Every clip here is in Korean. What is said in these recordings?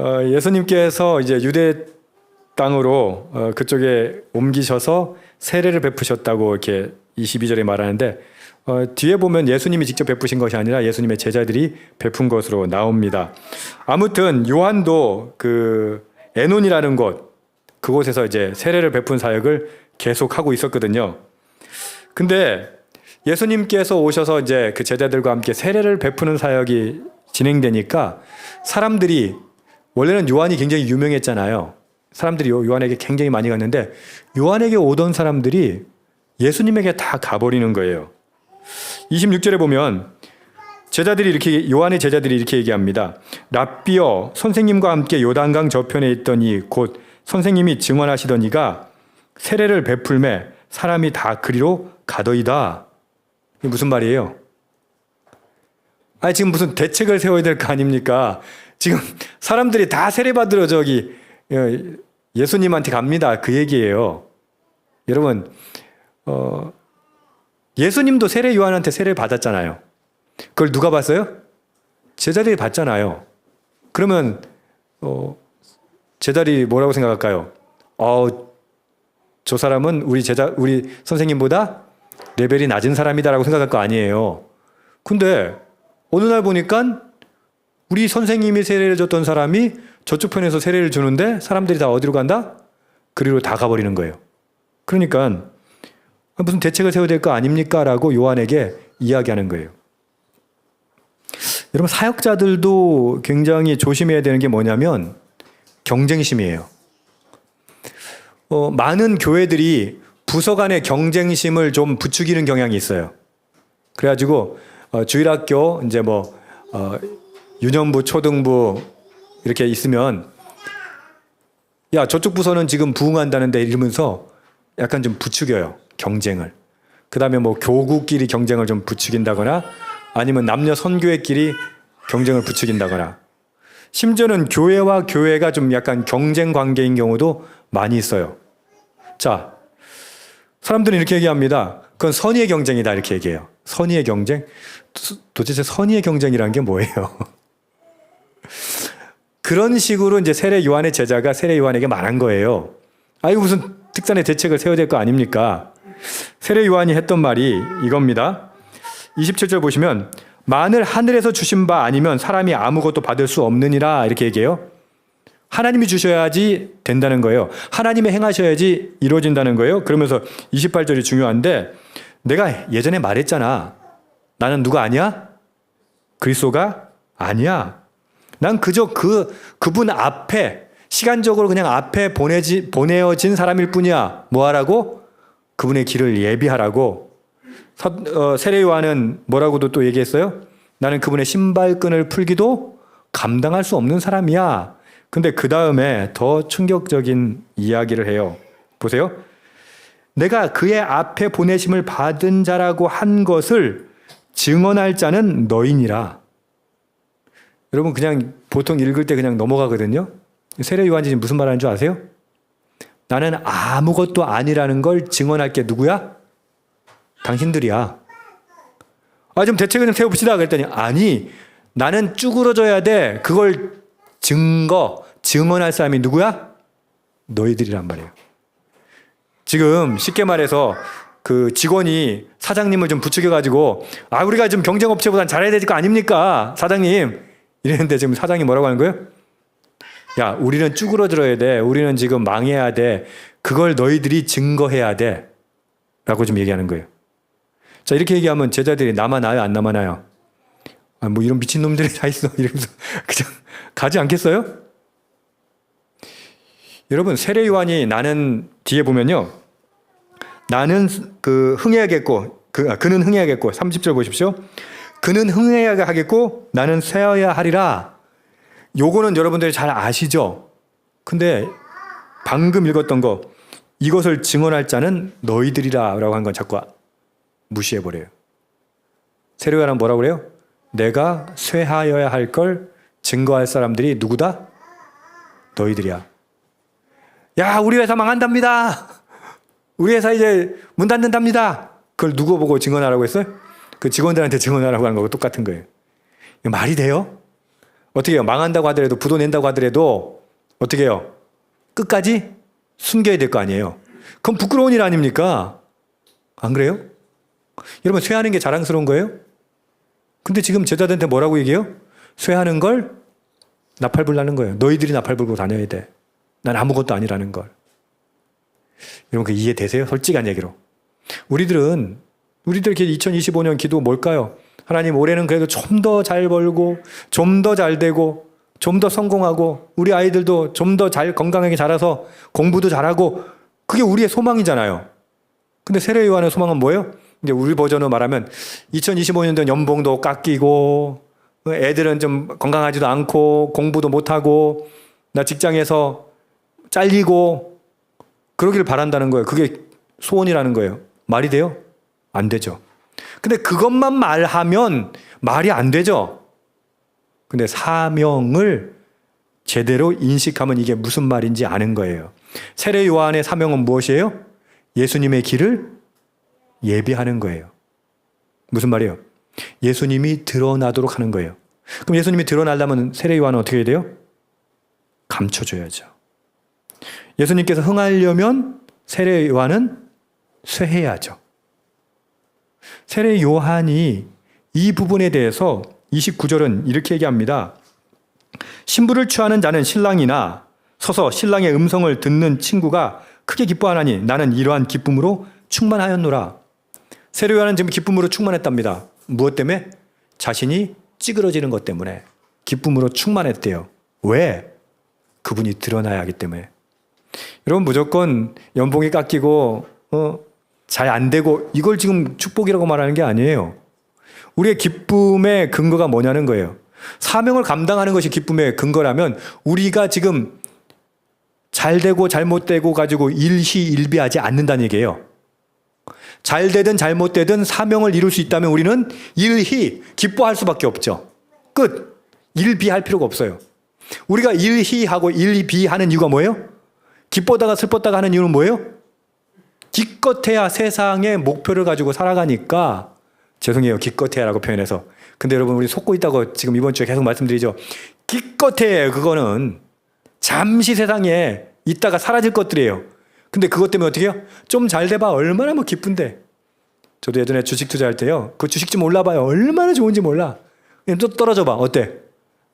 어, 예수님께서 이제 유대 땅으로 어, 그쪽에 옮기셔서 세례를 베푸셨다고 이렇게 22절에 말하는데 어, 뒤에 보면 예수님이 직접 베푸신 것이 아니라 예수님의 제자들이 베푼 것으로 나옵니다. 아무튼 요한도 그 에논이라는 곳 그곳에서 이제 세례를 베푼 사역을 계속하고 있었거든요. 근데 예수님께서 오셔서 이제 그 제자들과 함께 세례를 베푸는 사역이 진행되니까 사람들이 원래는 요한이 굉장히 유명했잖아요. 사람들이 요- 요한에게 굉장히 많이 갔는데 요한에게 오던 사람들이 예수님에게 다 가버리는 거예요. 26절에 보면 제자들이 이렇게 요한의 제자들이 이렇게 얘기합니다. 랍비여 선생님과 함께 요단강 저편에 있더니 곧 선생님이 증언하시더니가 세례를 베풀매 사람이 다 그리로 가더이다. 이게 무슨 말이에요? 아니 지금 무슨 대책을 세워야 될 거 아닙니까? 지금 사람들이 다 세례 받으러 저기 예, 예수님한테 갑니다. 그 얘기예요. 여러분 어, 예수님도 세례 요한한테 세례를 받았잖아요. 그걸 누가 봤어요? 제자들이 봤잖아요. 그러면 어, 제자들이 뭐라고 생각할까요? 어, 저 사람은 우리 제자 우리 선생님보다 레벨이 낮은 사람이다라고 생각할 거 아니에요. 근데 어느 날 보니까 우리 선생님이 세례를 줬던 사람이 저쪽 편에서 세례를 주는데 사람들이 다 어디로 간다? 그리로 다 가버리는 거예요. 그러니까 무슨 대책을 세워야 될 거 아닙니까? 라고 요한에게 이야기하는 거예요. 여러분, 사역자들도 굉장히 조심해야 되는 게 뭐냐면 경쟁심이에요. 어, 많은 교회들이 부서 간의 경쟁심을 좀 부추기는 경향이 있어요. 그래가지고 어, 주일학교 이제 뭐 어, 유년부, 초등부 이렇게 있으면 야 저쪽 부서는 지금 부흥한다는데 이러면서 약간 좀 부추겨요 경쟁을. 그 다음에 뭐 교구끼리 경쟁을 좀 부추긴다거나 아니면 남녀 선교회끼리 경쟁을 부추긴다거나 심지어는 교회와 교회가 좀 약간 경쟁 관계인 경우도 많이 있어요. 자, 사람들은 이렇게 얘기합니다. 그건 선의의 경쟁이다 이렇게 얘기해요. 선의의 경쟁? 도- 도대체 선의의 경쟁이라는 게 뭐예요? 그런 식으로 이제 세례 요한의 제자가 세례 요한에게 말한 거예요. 아 이거 무슨 특단의 대책을 세워야 될 거 아닙니까? 세례 요한이 했던 말이 이겁니다. 27절 보시면 만을 하늘에서 주신 바 아니면 사람이 아무것도 받을 수 없느니라 이렇게 얘기해요. 하나님이 주셔야지 된다는 거예요. 하나님이 행하셔야지 이루어진다는 거예요. 그러면서 28절이 중요한데 내가 예전에 말했잖아. 나는 누가 아니야? 그리스도가 아니야. 난 그저 그 그분 앞에 시간적으로 그냥 앞에 보내지 보내어진 사람일 뿐이야. 뭐 하라고? 그분의 길을 예비하라고. 사- 어, 세례 요한은 뭐라고도 또 얘기했어요? 나는 그분의 신발끈을 풀기도 감당할 수 없는 사람이야. 근데 그 다음에 더 충격적인 이야기를 해요. 보세요. 내가 그의 앞에 보내심을 받은 자라고 한 것을 증언할 자는 너희니라. 여러분 그냥 보통 읽을 때 그냥 넘어가거든요. 세례 요한이 무슨 말하는 줄 아세요? 나는 아무것도 아니라는 걸 증언할 게 누구야? 당신들이야. 아, 좀 대책을 좀 세워봅시다. 그랬더니, 아니, 나는 쭈그러져야 돼. 그걸 증거, 증언할 사람이 누구야? 너희들이란 말이에요. 지금 쉽게 말해서 그 직원이 사장님을 좀 부추겨가지고, 아, 우리가 좀 경쟁업체보단 잘해야 될 거 아닙니까? 사장님. 이랬는데 지금 사장이 뭐라고 하는 거예요? 야, 우리는 쭈그러들어야 돼. 우리는 지금 망해야 돼. 그걸 너희들이 증거해야 돼. 라고 좀 얘기하는 거예요. 자, 이렇게 얘기하면 제자들이 남아나요? 안 남아나요? 아, 뭐 이런 미친놈들이 다 있어. 이러면서 그냥 가지 않겠어요? 여러분, 세례 요한이 나는 뒤에 보면요. 나는 그 흥해야겠고, 그, 아, 그는 흥해야겠고, 30절 보십시오. 그는 흥해야 하겠고, 나는 쇠어야 하리라. 요거는 여러분들이 잘 아시죠? 근데 방금 읽었던 거, 이것을 증언할 자는 너희들이라 라고 한 건 자꾸 무시해 버려요. 세례요한은 뭐라고 그래요? 내가 쇠하여야 할 걸 증거할 사람들이 누구다? 너희들이야. 야, 우리 회사 망한답니다. 우리 회사 이제 문 닫는답니다. 그걸 누구 보고 증언하라고 했어요? 그 직원들한테 증언하라고 하는 거고 똑같은 거예요. 말이 돼요? 어떻게 해요? 망한다고 하더라도 부도 낸다고 하더라도 어떻게 해요? 끝까지 숨겨야 될 거 아니에요. 그럼 부끄러운 일 아닙니까? 안 그래요? 여러분 쇠하는 게 자랑스러운 거예요? 근데 지금 제자들한테 뭐라고 얘기해요? 쇠하는 걸 나팔불라는 거예요. 너희들이 나팔불고 다녀야 돼. 난 아무것도 아니라는 걸. 여러분 그 이해되세요? 솔직한 얘기로. 우리들은 우리들 2025년 기도 뭘까요? 하나님 올해는 그래도 좀 더 잘 벌고 좀 더 잘 되고 좀 더 성공하고 우리 아이들도 좀 더 잘 건강하게 자라서 공부도 잘하고 그게 우리의 소망이잖아요. 근데 세례 요한의 소망은 뭐예요? 이제 우리 버전으로 말하면 2025년도 연봉도 깎이고 애들은 좀 건강하지도 않고 공부도 못하고 나 직장에서 잘리고 그러기를 바란다는 거예요. 그게 소원이라는 거예요. 말이 돼요? 안 되죠. 근데 그것만 말하면 말이 안 되죠. 근데 사명을 제대로 인식하면 이게 무슨 말인지 아는 거예요. 세례 요한의 사명은 무엇이에요? 예수님의 길을 예비하는 거예요. 무슨 말이에요? 예수님이 드러나도록 하는 거예요. 그럼 예수님이 드러나려면 세례 요한은 어떻게 해야 돼요? 감춰줘야죠. 예수님께서 흥하려면 세례 요한은 쇠해야죠. 세례 요한이 이 부분에 대해서 29절은 이렇게 얘기합니다. 신부를 취하는 자는 신랑이나 서서 신랑의 음성을 듣는 친구가 크게 기뻐하나니 나는 이러한 기쁨으로 충만하였노라. 세례 요한은 지금 기쁨으로 충만했답니다. 무엇 때문에? 자신이 찌그러지는 것 때문에 기쁨으로 충만했대요. 왜? 그분이 드러나야 하기 때문에. 여러분 무조건 연봉이 깎이고 어, 잘 안 되고 이걸 지금 축복이라고 말하는 게 아니에요. 우리의 기쁨의 근거가 뭐냐는 거예요. 사명을 감당하는 것이 기쁨의 근거라면 우리가 지금 잘 되고 잘못되고 가지고 일희일비하지 않는다는 얘기예요. 잘 되든 잘못되든 사명을 이룰 수 있다면 우리는 일희 기뻐할 수밖에 없죠. 끝. 일비할 필요가 없어요. 우리가 일희하고 일비하는 이유가 뭐예요? 기뻐다가 슬펐다가 하는 이유는 뭐예요? 기껏해야 세상의 목표를 가지고 살아가니까 죄송해요. 기껏해야라고 표현해서. 근데 여러분 우리 속고 있다고 지금 이번 주에 계속 말씀드리죠. 기껏해 그거는 잠시 세상에 있다가 사라질 것들이에요. 근데 그것 때문에 어떻게 해요? 좀 잘 돼봐 얼마나 뭐 기쁜데. 저도 예전에 주식 투자할 때요. 그 주식 좀 올라봐요. 얼마나 좋은지 몰라. 그냥 또 떨어져 봐. 어때?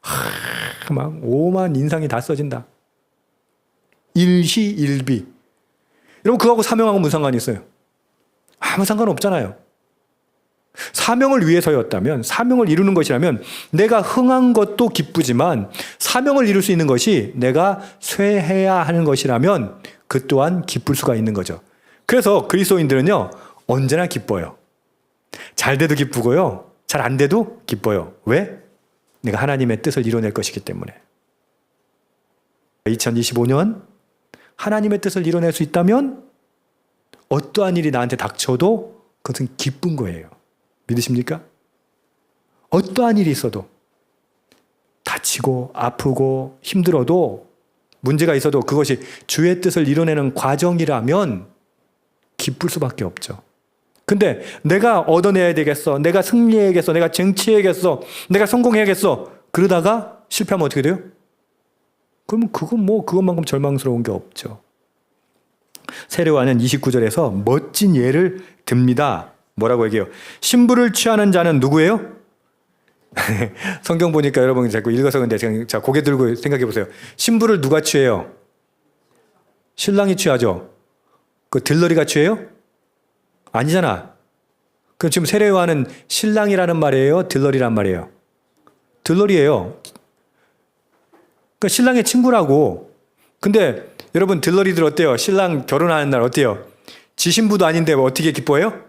하, 막 오만 인상이 다 써진다. 일시일비. 여러분 그거하고 사명하고 무슨 상관이 있어요? 아무 상관 없잖아요. 사명을 위해서였다면 사명을 이루는 것이라면 내가 흥한 것도 기쁘지만 사명을 이룰 수 있는 것이 내가 쇠해야 하는 것이라면 그 또한 기쁠 수가 있는 거죠. 그래서 그리스도인들은요 언제나 기뻐요. 잘 돼도 기쁘고요. 잘 안 돼도 기뻐요. 왜? 내가 하나님의 뜻을 이뤄낼 것이기 때문에. 2025년 하나님의 뜻을 이뤄낼 수 있다면 어떠한 일이 나한테 닥쳐도 그것은 기쁜 거예요. 믿으십니까? 어떠한 일이 있어도 다치고 아프고 힘들어도 문제가 있어도 그것이 주의 뜻을 이뤄내는 과정이라면 기쁠 수밖에 없죠. 근데 내가 얻어내야 되겠어. 내가 승리해야겠어. 내가 쟁취해야겠어. 내가 성공해야겠어. 그러다가 실패하면 어떻게 돼요? 그러면 그건 뭐 그것만큼 절망스러운 게 없죠. 세례와는 29절에서 멋진 예를 듭니다. 뭐라고 얘기해요? 신부를 취하는 자는 누구예요? 성경 보니까 여러분 자꾸 읽어서 근데 자 고개 들고 생각해 보세요. 신부를 누가 취해요? 신랑이 취하죠. 그 들러리가 취해요? 아니잖아. 그럼 지금 세례와는 신랑이라는 말이에요? 들러리란 말이에요? 들러리예요. 그러니까 신랑의 친구라고. 근데 여러분 들러리들 어때요? 신랑 결혼하는 날 어때요? 지신부도 아닌데 어떻게 기뻐해요?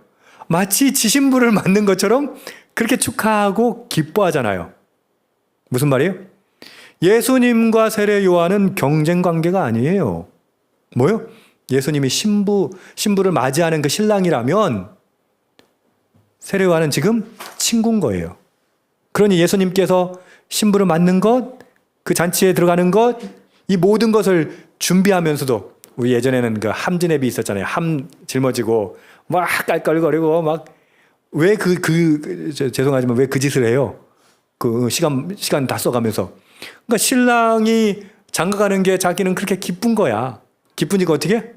마치 지신부를 만든 것처럼 그렇게 축하하고 기뻐하잖아요. 무슨 말이에요? 예수님과 세례 요한은 경쟁 관계가 아니에요. 뭐요? 예수님이 신부 신부를 맞이하는 그 신랑이라면 세례 요한은 지금 친구인 거예요. 그러니 예수님께서 신부를 맞는 것, 그 잔치에 들어가는 것, 이 모든 것을 준비하면서도 우리 예전에는 그 함진앱이 있었잖아요. 함 짊어지고 막 깔깔거리고 막 왜 그 그 죄송하지만 왜 그 짓을 해요? 그 시간 시간 다 써가면서 그러니까 신랑이 장가가는 게 자기는 그렇게 기쁜 거야. 기쁘니까 어떻게?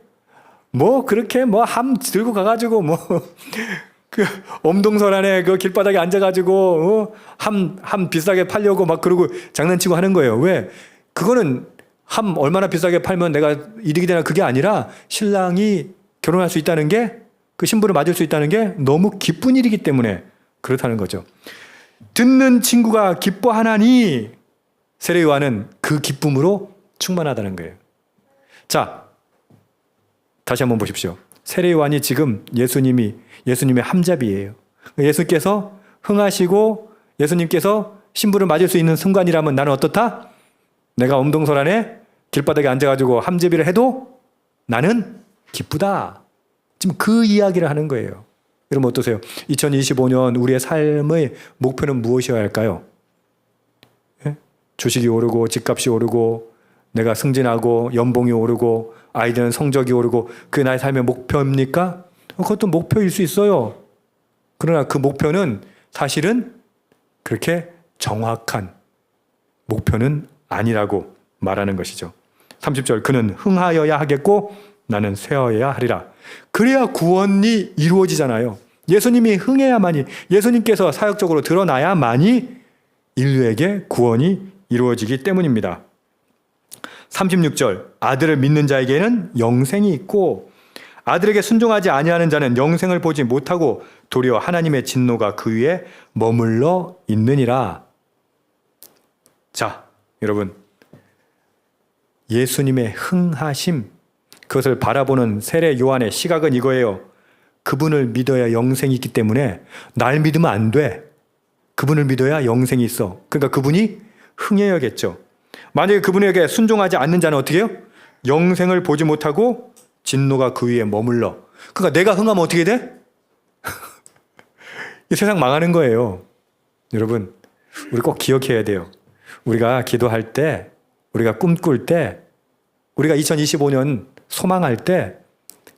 뭐 그렇게 뭐 함 들고 가가지고 뭐 그 엄동설 안에 그 길바닥에 앉아가지고 어? 함, 함 비싸게 팔려고 막 그러고 장난치고 하는 거예요. 왜? 그거는 함 얼마나 비싸게 팔면 내가 이득이 되나 그게 아니라 신랑이 결혼할 수 있다는 게 그 신부를 맞을 수 있다는 게 너무 기쁜 일이기 때문에 그렇다는 거죠. 듣는 친구가 기뻐하나니 세례 요한은 그 기쁨으로 충만하다는 거예요. 자, 다시 한번 보십시오. 세례 요한이 지금 예수님이 예수님의 함잡이에요. 예수께서 흥하시고 예수님께서 신부를 맞을 수 있는 순간이라면 나는 어떻다? 내가 엄동설 안에 길바닥에 앉아가지고 함제비를 해도 나는 기쁘다. 지금 그 이야기를 하는 거예요. 여러분 어떠세요? 2025년 우리의 삶의 목표는 무엇이어야 할까요? 예? 주식이 오르고 집값이 오르고 내가 승진하고 연봉이 오르고 아이들은 성적이 오르고 그게 나의 삶의 목표입니까? 어, 그것도 목표일 수 있어요. 그러나 그 목표는 사실은 그렇게 정확한 목표는 아니라고 말하는 것이죠. 30절 그는 흥하여야 하겠고 나는 쇠하여야 하리라. 그래야 구원이 이루어지잖아요. 예수님이 흥해야만이 예수님께서 사역적으로 드러나야만이 인류에게 구원이 이루어지기 때문입니다. 36절 아들을 믿는 자에게는 영생이 있고 아들에게 순종하지 아니하는 자는 영생을 보지 못하고 도리어 하나님의 진노가 그 위에 머물러 있느니라. 자, 여러분 예수님의 흥하심 그것을 바라보는 세례 요한의 시각은 이거예요. 그분을 믿어야 영생이 있기 때문에 날 믿으면 안 돼. 그분을 믿어야 영생이 있어. 그러니까 그분이 흥해야겠죠. 만약에 그분에게 순종하지 않는 자는 어떻게 해요? 영생을 보지 못하고 진노가 그 위에 머물러. 그러니까 내가 흥하면 어떻게 돼? 이 세상 망하는 거예요. 여러분, 우리 꼭 기억해야 돼요. 우리가 기도할 때, 우리가 꿈꿀 때, 우리가 2025년 소망할 때,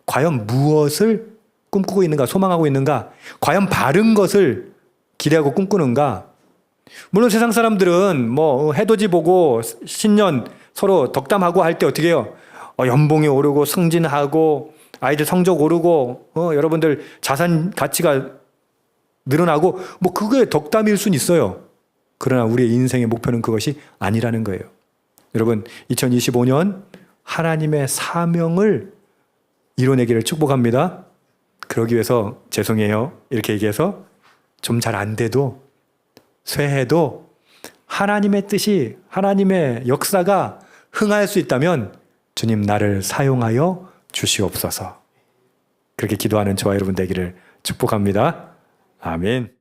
과연 무엇을 꿈꾸고 있는가, 소망하고 있는가, 과연 바른 것을 기대하고 꿈꾸는가, 물론 세상 사람들은 뭐 해돋이 보고 신년 서로 덕담하고 할 때 어떻게 해요? 어, 연봉이 오르고 승진하고 아이들 성적 오르고 어, 여러분들 자산 가치가 늘어나고 뭐 그게 덕담일 수는 있어요. 그러나 우리의 인생의 목표는 그것이 아니라는 거예요. 여러분 2025년 하나님의 사명을 이뤄내기를 축복합니다. 그러기 위해서 죄송해요. 이렇게 얘기해서 좀 잘 안 돼도 쇠해도 하나님의 뜻이 하나님의 역사가 흥할 수 있다면 주님 나를 사용하여 주시옵소서. 그렇게 기도하는 저와 여러분 되기를 축복합니다. 아멘.